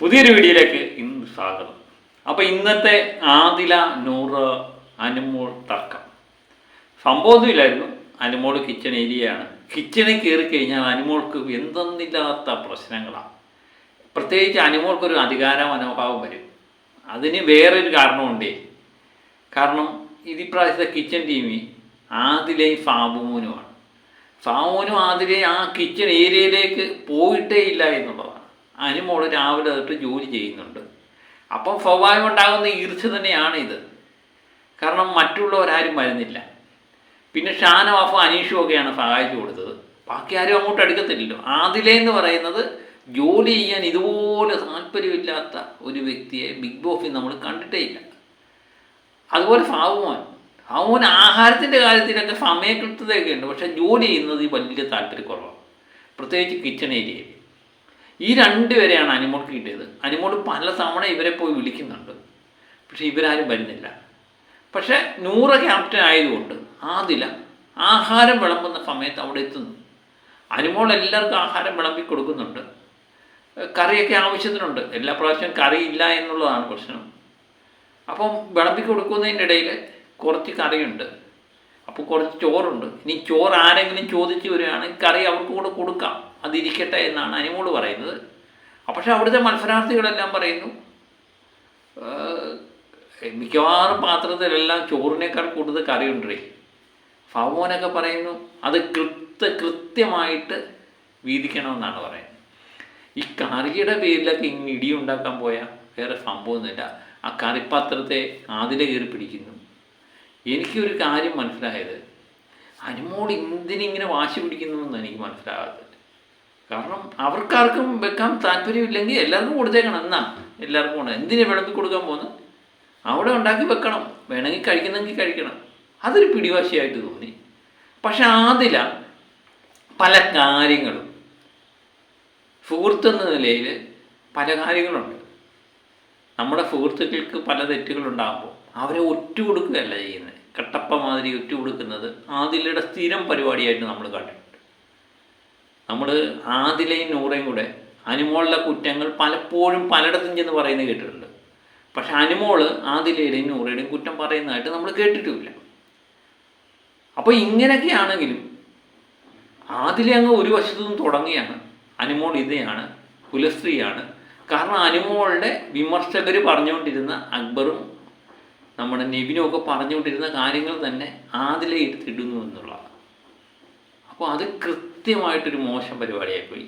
പുതിയൊരു വീഡിയോയിലേക്ക് ഇന്ന് സ്വാഗതം. അപ്പോൾ ഇന്നത്തെ ആദില നൂറ് അനുമോൾ തർക്കം. സംഭവമൊന്നുമില്ലായിരുന്നു അനുമോൾ കിച്ചൺ ഏരിയയാണ് കിച്ചണിൽ കയറി കഴിഞ്ഞാൽ അനുമോൾക്ക് എന്തെന്നില്ലാത്ത പ്രശ്നങ്ങളാണ് പ്രത്യേകിച്ച് അനുമോൾക്കൊരു അധികാര മനോഭാവം വരും. അതിന് വേറൊരു കാരണമുണ്ടേ. കാരണം ഇതിപ്രാവശ്യത്തെ കിച്ചൺ ടീമി ആദിലയും ഫാബുമോനുമാണ്. ഫാബുമോനും ആദിലയും ആ കിച്ചൺ ഏരിയയിലേക്ക് പോയിട്ടേ ഇല്ല എന്നുള്ളതാണ്. അനുമോൾ രാവിലെ തൊട്ട് ജോലി ചെയ്യുന്നുണ്ട്. അപ്പം സ്വാഭാവികം ഉണ്ടാകുന്ന ഈർച്ച തന്നെയാണ് ഇത് കാരണം മറ്റുള്ളവരാരും വരുന്നില്ല. പിന്നെ ഷാനവാഫും അനീഷും ഒക്കെയാണ് സഹായിച്ചു കൊടുത്തത്. ബാക്കി ആരും അങ്ങോട്ട് അടുക്കത്തില്ലല്ലോ. ആദിലെ എന്ന് പറയുന്നത് ജോലി ചെയ്യാൻ ഇതുപോലെ താല്പര്യമില്ലാത്ത ഒരു വ്യക്തിയെ ബിഗ് ബോസിൽ നമ്മൾ കണ്ടിട്ടേ ഇല്ല. അതുപോലെ ഫാവുമോൻ. ഫാവുമോൻ ആഹാരത്തിന്റെ കാര്യത്തിലൊക്കെ സമയകൃത്യതയൊക്കെ ഉണ്ട്. പക്ഷേ ജോലി ചെയ്യുന്നത് വലിയ താല്പര്യക്കുറവാണ്. പ്രത്യേകിച്ച് കിച്ചൺ ഏരിയയിൽ. ഈ രണ്ടുപേരെയാണ് അനിമോൾക്ക് കിട്ടിയത്. അനിമോൾ പല തവണ ഇവരെ പോയി വിളിക്കുന്നുണ്ട്. പക്ഷേ ഇവരാരും വരുന്നില്ല. പക്ഷേ നൂറ് ക്യാപ്റ്റൻ ആയതുകൊണ്ട് ആദില ആഹാരം വിളമ്പുന്ന സമയത്ത് അവിടെ എത്തുന്നു. അനിമോൾ എല്ലാവർക്കും ആഹാരം വിളമ്പി കൊടുക്കുന്നുണ്ട്. കറിയൊക്കെ ആവശ്യത്തിനുണ്ട്. എല്ലാ പ്രാവശ്യവും കറി ഇല്ല എന്നുള്ളതാണ് പ്രശ്നം. അപ്പം വിളമ്പി കൊടുക്കുന്നതിന്റെ ഇടയിൽ കുറച്ച് കറിയുണ്ട്. അപ്പോൾ കുറച്ച് ചോറുണ്ട്. ഇനി ചോറ് ആരെങ്കിലും ചോദിച്ചു വരികയാണെങ്കിൽ കറി അവർക്ക് കൂടെ കൊടുക്കാം. അതിരിക്കട്ടെ എന്നാണ് അനിമോൾ പറയുന്നത്. പക്ഷെ അവിടുത്തെ മത്സരാർത്ഥികളെല്ലാം പറയുന്നു "ഏഹ്, മിക്കവാറും പാത്രത്തിലെല്ലാം ചോറിനേക്കാൾ കൂടുതൽ കറിയുണ്ടേ. ഫാവോനൊക്കെ പറയുന്നു അത് കൃത്യ കൃത്യമായിട്ട് വീതിക്കണമെന്നാണ് പറയുന്നത്. ഈ കറിയുടെ പേരിലൊക്കെ ഇങ്ങനെ ഇടി ഉണ്ടാക്കാൻ പോയാൽ വേറെ സംഭവമൊന്നുമില്ല. ആ കറിപ്പാത്രത്തെ ആതിരെ കയറി പിടിക്കുന്നു. എനിക്കൊരു കാര്യം മനസ്സിലായത് അനുമോട് എന്തിനിങ്ങനെ വാശി പിടിക്കുന്നു എന്ന് എനിക്ക് മനസ്സിലാകാത്തത് കാരണം അവർക്കാർക്കും വെക്കാൻ താല്പര്യമില്ലെങ്കിൽ എല്ലാവർക്കും കൊടുത്തേക്കണം. എന്നാ? എല്ലാവർക്കും ഉണ്ട് എന്തിനാ വിളമ്പി കൊടുക്കാൻ പോകുന്നത്? അവിടെ ഉണ്ടാക്കി വെക്കണം. വേണമെങ്കിൽ കഴിക്കുന്നെങ്കിൽ കഴിക്കണം. അതൊരു പിടിവാശിയായിട്ട് തോന്നി. പക്ഷെ ആദില പല കാര്യങ്ങളും സുഹൃത്തെന്ന നിലയിൽ പല കാര്യങ്ങളുണ്ട്. നമ്മുടെ സുഹൃത്തുക്കൾക്ക് പല തെറ്റുകളുണ്ടാകുമ്പോൾ അവരെ ഒറ്റ കൊടുക്കുകയല്ല ചെയ്യുന്നത്. കട്ടപ്പ മാതിരി ഒറ്റ കൊടുക്കുന്നത് ആദിലയുടെ സ്ഥിരം പരിപാടിയായിട്ട് നമ്മൾ കണ്ടിട്ടുണ്ട് നമ്മൾ ആദിലയും നൂറയും കൂടെ അനുമോളിലെ കുറ്റങ്ങൾ പലപ്പോഴും പലയിടത്തും ചെന്ന് പറയുന്നത് കേട്ടിട്ടുണ്ട്. പക്ഷെ അനുമോൾ ആദിലയുടെയും നൂറയുടെയും കുറ്റം പറയുന്നതായിട്ട് നമ്മൾ കേട്ടിട്ടുമില്ല. അപ്പോൾ ഇങ്ങനെയൊക്കെ ആണെങ്കിലും ആദിലെ അങ്ങ് ഒരു വശത്തു നിന്നും തുടങ്ങിയാണ്. അനുമോൾ ഇതയാണ് കുലസ്ത്രീയാണ്. കാരണം അനുമോളുടെ വിമർശകർ പറഞ്ഞുകൊണ്ടിരുന്ന അക്ബറും നമ്മുടെ നെബിനും ഒക്കെ പറഞ്ഞുകൊണ്ടിരുന്ന കാര്യങ്ങൾ തന്നെ ആദിലെ എടുത്തിടുന്നു എന്നുള്ളതാണ്. അപ്പോൾ അത് കൃത്യമായിട്ടൊരു മോശം പരിപാടിയായി പോയി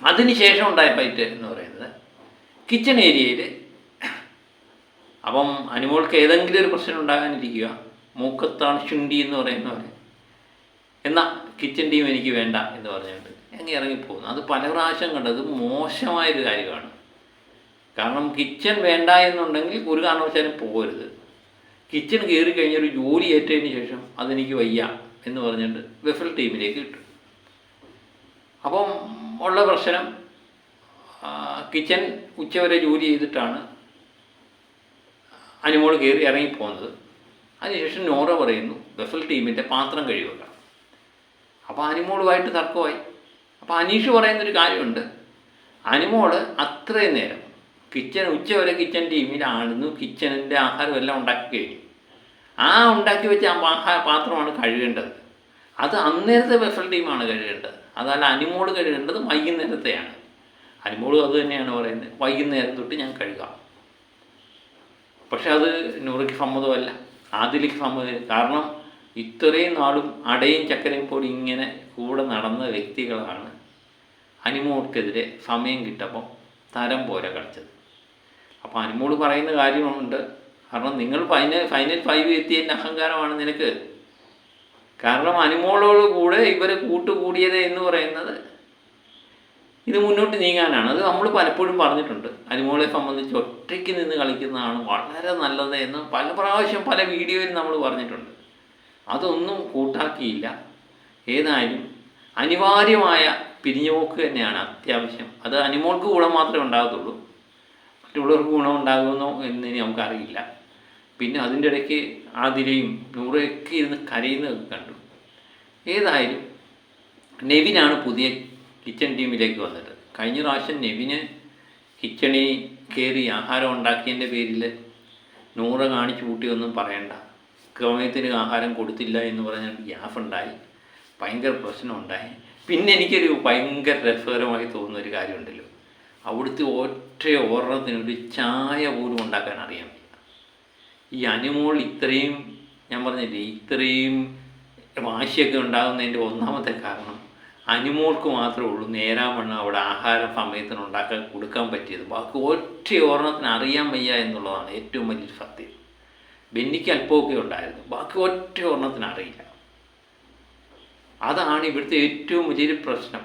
അതിനുശേഷം ഉണ്ടായ ഫൈറ്റ് എന്ന് പറയുന്നത് കിച്ചൺ ഏരിയയിൽ അപ്പം അനുമോൾക്ക് ഏതെങ്കിലും ഒരു പ്രശ്നം ഉണ്ടാകാനിരിക്കുക മൂക്കത്താണ് ശുണ്ടി എന്ന് പറയുന്നവർ എന്നാൽ കിച്ചൺ ടീം എനിക്ക് വേണ്ട എന്ന് പറഞ്ഞുകൊണ്ട് അങ്ങ് ഇറങ്ങിപ്പോകുന്നു അത് പല പ്രാവശ്യം കണ്ടത് മോശമായൊരു കാര്യമാണ്. കാരണം കിച്ചൺ വേണ്ട എന്നുണ്ടെങ്കിൽ ഒരു കാരണവശാലും പോകരുത്. കിച്ചൺ കയറി കഴിഞ്ഞൊരു ജോലി ഏറ്റതിന് ശേഷം അതെനിക്ക് വയ്യ എന്ന് പറഞ്ഞിട്ട് വെഫൽ ടീമിലേക്ക് കിട്ടും അപ്പം ഉള്ള പ്രശ്നം കിച്ചൻ ഉച്ചവരെ ജോലി ചെയ്തിട്ടാണ് അനുമോൾ കയറി ഇറങ്ങിപ്പോകുന്നത്. അതിനുശേഷം നോറ പറയുന്നു വെഫൽ ടീമിന്റെ പാത്രം കഴിവുക അപ്പോൾ അനുമോളുമായിട്ട് തർക്കമായി. അപ്പോൾ അനീഷ് പറയുന്നൊരു കാര്യമുണ്ട്. അനുമോൾ അത്രയും നേരം കിച്ചൺ ഉച്ചവരെ കിച്ചൺ ടീമിലാണെന്നു കിച്ചണിന്റെ ആഹാരം എല്ലാം ഉണ്ടാക്കി കഴിഞ്ഞു. ആ ഉണ്ടാക്കി വെച്ച ആ പാത്രമാണ് കഴുകേണ്ടത്. അത് അന്നേരത്തെ ബെഫൽ ടീമാണ് കഴുകേണ്ടത്. അതല്ല അനിമോട് കഴുകേണ്ടത് വൈകുന്നേരത്തെയാണ്. അനിമോളും അത് തന്നെയാണ് പറയുന്നത്. വൈകുന്നേരം തൊട്ട് ഞാൻ കഴുകാം. പക്ഷെ അത് നൂറയ്ക്ക് സമ്മതമല്ല. ആദിലേക്ക് സമ്മതം. കാരണം ഇത്രയും നാളും അടയും ചക്കരയും പോലും ഇങ്ങനെ കൂടെ നടന്ന വ്യക്തികളാണ് അനിമോൾക്കെതിരെ സമയം കിട്ടപ്പം തരം പോലെ കളിച്ചത്. അപ്പോൾ അനിമോൾ പറയുന്ന കാര്യമുണ്ട്. കാരണം നിങ്ങൾ ഫൈനൽ ഫൈനൽ ഫൈവ് എത്തിയതിന്റെ അഹങ്കാരമാണ് നിനക്ക്. കാരണം അനുമോളോട് കൂടെ ഇവർ കൂട്ടുകൂടിയത് എന്ന് പറയുന്നത് ഇത് മുന്നോട്ട് നീങ്ങാനാണ്. അത് നമ്മൾ പലപ്പോഴും പറഞ്ഞിട്ടുണ്ട്. അനുമോളെ സംബന്ധിച്ച് ഒറ്റയ്ക്ക് നിന്ന് കളിക്കുന്നതാണ് വളരെ നല്ലത് എന്ന് പല പ്രാവശ്യം പല വീഡിയോയിൽ നമ്മൾ പറഞ്ഞിട്ടുണ്ട്. അതൊന്നും കൂട്ടാക്കിയില്ല. ഏതായാലും അനിവാര്യമായ പിരിഞ്ഞുപോക്ക് തന്നെയാണ് അത്യാവശ്യം. അത് അനുമോൾക്ക് ഗുണം മാത്രമേ ഉണ്ടാകത്തുള്ളൂ. മറ്റുള്ളവർക്ക് ഗുണം ഉണ്ടാകുമെന്നോ എന്ന് നമുക്കറിയില്ല. പിന്നെ അതിന്റെ ഇടയ്ക്ക് ആതിരയും നൂറയൊക്കെ ഇരുന്ന് കരയുന്നതൊക്കെ കണ്ടു. ഏതായാലും നെവിനാണ് പുതിയ കിച്ചൺ ടീമിലേക്ക് വന്നത്. കഴിഞ്ഞ പ്രാവശ്യം നെവിന് കിച്ചണിൽ കയറി ആഹാരം ഉണ്ടാക്കിയതിന്റെ പേരിൽ നൂറ് കാണിച്ചു കൂട്ടിയൊന്നും പറയണ്ട. ക്രമയത്തിന് ആഹാരം കൊടുത്തില്ല എന്ന് പറഞ്ഞാൽ ഗ്യാഫ് ഉണ്ടായി. ഭയങ്കര പ്രശ്നമുണ്ടായി പിന്നെ എനിക്കൊരു ഭയങ്കര രസകരമായി തോന്നുന്ന ഒരു കാര്യമുണ്ടല്ലോ. അവിടുത്തെ ഒറ്റ ഓർണത്തിന് ഒരു ചായ പോലും ഉണ്ടാക്കാൻ അറിയാൻ ഈ അനുമോൾ ഇത്രയും ഞാൻ പറഞ്ഞില്ലേ ഇത്രയും വാശിയൊക്കെ ഉണ്ടാകുന്നതിന്റെ ഒന്നാമത്തെ കാരണം അനുമോൾക്ക് മാത്രമേ ഉള്ളൂ നേരാവണ്ണം അവിടെ ആഹാരം സമയത്തിന് ഉണ്ടാക്കാൻ കൊടുക്കാൻ പറ്റിയത്. ബാക്കി ഒറ്റ ഓർണത്തിന് അറിയാൻ വയ്യ എന്നുള്ളതാണ് ഏറ്റവും വലിയ സത്യം. ബെന്നിക്ക് അല്പമൊക്കെ ഉണ്ടായിരുന്നു. ബാക്കി ഒറ്റ ഓർണത്തിന് അറിയില്ല. അതാണ് ഇവിടുത്തെ ഏറ്റവും വലിയൊരു പ്രശ്നം.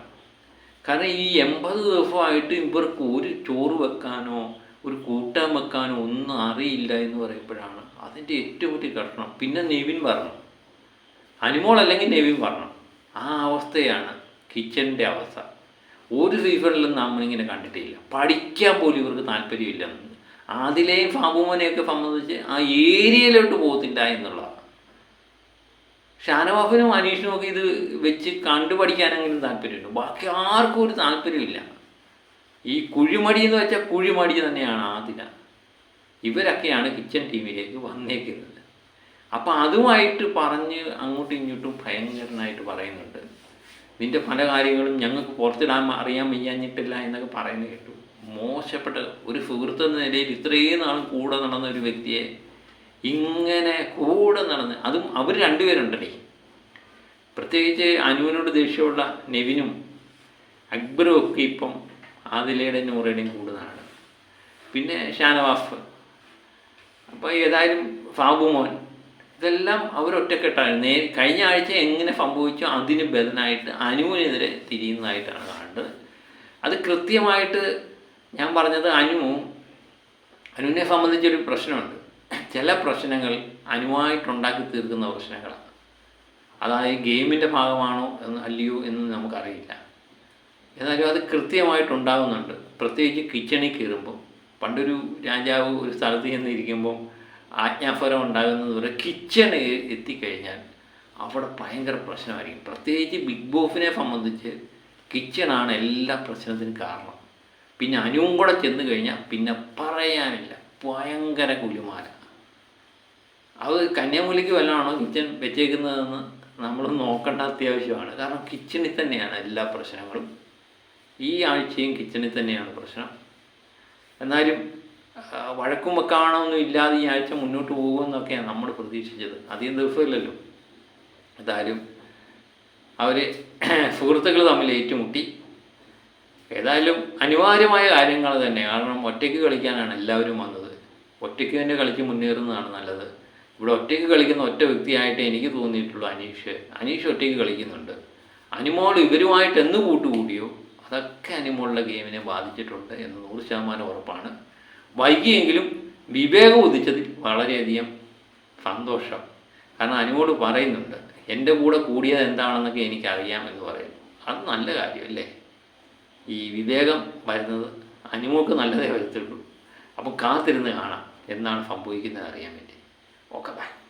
കാരണം ഈ എൺപത് ദിവസമായിട്ട് ഇവർക്ക് ഒരു ചോറ് വെക്കാനോ ഒരു കൂട്ടാൻ വെക്കാനോ ഒന്നും അറിയില്ല എന്ന് പറയുമ്പോഴാണ് അതിന്റെ ഏറ്റവും വലിയ കഷ്ടണം പിന്നെ നെവിൻ പറഞ്ഞു അനിമോൾ അല്ലെങ്കിൽ നെവിൻ പറഞ്ഞു ആ അവസ്ഥയാണ് കിച്ചണിന്റെ അവസ്ഥ. ഒരു സീസണിലും നമ്മളിങ്ങനെ കണ്ടിട്ടില്ല. പഠിക്കാൻ പോലും ഇവർക്ക് താല്പര്യമില്ല ആദിലെയും ഫാബുമോനെയൊക്കെ സംബന്ധിച്ച് ആ ഏരിയയിലോട്ട് പോകത്തില്ല എന്നുള്ളതാണ്. ഷാനവാഫിനും അനീഷിനും ഒക്കെ ഇത് വെച്ച് കണ്ടു പഠിക്കാനെങ്കിലും താല്പര്യമുണ്ട്. ബാക്കി ആർക്കും ഒരു താല്പര്യമില്ല. ഈ കുഴിമടി എന്ന് വെച്ചാൽ കുഴിമടി തന്നെയാണ് ആദില. ഇവരൊക്കെയാണ് കിച്ചൺ ടീമിലേക്ക് വന്നേക്കുന്നത്. അപ്പം അതുമായിട്ട് പറഞ്ഞ് അങ്ങോട്ടും ഇങ്ങോട്ടും ഭയങ്കരനായിട്ട് പറയുന്നുണ്ട്. നിന്റെ പല കാര്യങ്ങളും ഞങ്ങൾക്ക് പുറത്തിടാൻ അറിയാൻ വയ്യാഞ്ഞിട്ടില്ല എന്നൊക്കെ പറയുന്നത് കേട്ടു. മോശപ്പെട്ട ഒരു സുഹൃത്ത് എന്ന നിലയിൽ ഇത്രയും നാളും കൂടെ നടന്ന ഒരു വ്യക്തിയെ ഇങ്ങനെ കൂടെ നടന്ന് അതും അവർ രണ്ടുപേരുണ്ടല്ലേ? പ്രത്യേകിച്ച് അനുവിനോട് ദേഷ്യമുള്ള നെവിനും അക്ബറും ഒക്കെ ഇപ്പം ആദിലയുടെ നൂറയുടെയും കൂടുതലാണ്. പിന്നെ ഷാനവാഫ് അപ്പോൾ ഏതായാലും ഫാബുമോൻ ഇതെല്ലാം അവരൊറ്റക്കെട്ടാണ് നേ കഴിഞ്ഞ ആഴ്ച എങ്ങനെ സംഭവിച്ചോ അതിന് ബദനായിട്ട് അനുവിനെതിരെ തിരിയുന്നതായിട്ടാണ് കാണുന്നത്. അത് കൃത്യമായിട്ട് ഞാൻ പറഞ്ഞത് അനു അനുവിനെ സംബന്ധിച്ചൊരു പ്രശ്നമുണ്ട്. ചില പ്രശ്നങ്ങൾ അനുവായിട്ടുണ്ടാക്കി തീർക്കുന്ന പ്രശ്നങ്ങളാണ്. അതായത് ഗെയിമിന്റെ ഭാഗമാണോ എന്ന് അല്ലയോ എന്ന് നമുക്കറിയില്ല. എന്നാലും അത് കൃത്യമായിട്ടുണ്ടാകുന്നുണ്ട് പ്രത്യേകിച്ച് കിച്ചണിൽ കയറുമ്പോൾ പണ്ടൊരു രാജാവ് ഒരു സ്ഥലത്ത് ചെന്നിരിക്കുമ്പം ആജ്ഞാഫലം ഉണ്ടാകുന്നത് വരെ കിച്ചണിൽ എത്തിക്കഴിഞ്ഞാൽ അവിടെ ഭയങ്കര പ്രശ്നമായിരിക്കും. പ്രത്യേകിച്ച് ബിഗ് ബോസിനെ സംബന്ധിച്ച് കിച്ചണാണ് എല്ലാ പ്രശ്നത്തിനും കാരണം. പിന്നെ അനുവും കൂടെ ചെന്ന് കഴിഞ്ഞാൽ പിന്നെ പറയാനില്ല. ഭയങ്കര കുലുമാല. അത് കന്യാമൂലിക്ക് വല്ലതാണോ കിച്ചൺ വെച്ചേക്കുന്നതെന്ന് നമ്മൾ നോക്കേണ്ട അത്യാവശ്യമാണ്. കാരണം കിച്ചണിൽ തന്നെയാണ് എല്ലാ പ്രശ്നങ്ങളും. ഈ ആഴ്ചയും കിച്ചണിൽ തന്നെയാണ് പ്രശ്നം. എന്നാലും വഴക്കും വെക്കാണൊന്നും ഇല്ലാതെ ഈ ആഴ്ച മുന്നോട്ട് പോകുമെന്നൊക്കെയാണ് നമ്മൾ പ്രതീക്ഷിച്ചത്. അധികം ദിവസമില്ലല്ലോ. എന്തായാലും അവർ സുഹൃത്തുക്കൾ തമ്മിൽ ഏറ്റുമുട്ടി. ഏതായാലും അനിവാര്യമായ കാര്യങ്ങൾ തന്നെ. കാരണം ഒറ്റയ്ക്ക് കളിക്കാനാണ് എല്ലാവരും വന്നത്. ഒറ്റയ്ക്ക് തന്നെ കളിച്ച് മുന്നേറുന്നതാണ് നല്ലത്. ഇവിടെ ഒറ്റയ്ക്ക് കളിക്കുന്ന ഒറ്റ വ്യക്തിയായിട്ട് എനിക്ക് തോന്നിയിട്ടുള്ളൂ അനീഷ്. അനീഷ് ഒറ്റയ്ക്ക് കളിക്കുന്നുണ്ട്. അനിമോൾ ഇവരുമായിട്ട് എന്ന് കൂട്ടുകൂടിയോ അതൊക്കെ അനിമോളുടെ ഗെയിമിനെ ബാധിച്ചിട്ടുണ്ട് എന്ന് നൂറ് ശതമാനം ഉറപ്പാണ്. വൈകിയെങ്കിലും വിവേകം ഉദിച്ചതിൽ വളരെയധികം സന്തോഷം. കാരണം അനിമോട് പറയുന്നുണ്ട് എന്റെ കൂടെ കൂടിയത് എന്താണെന്നൊക്കെ എനിക്കറിയാം എന്ന് പറയുന്നു. അത് നല്ല കാര്യമല്ലേ ഈ വിവേകം വരുന്നത് അനിമോക്ക് നല്ലതേ വരത്തുള്ളൂ. അപ്പോൾ കാത്തിരുന്ന് കാണാം. എന്താണ് സംഭവിക്കുന്നത് അറിയാൻ വേണ്ടി. Okay bye.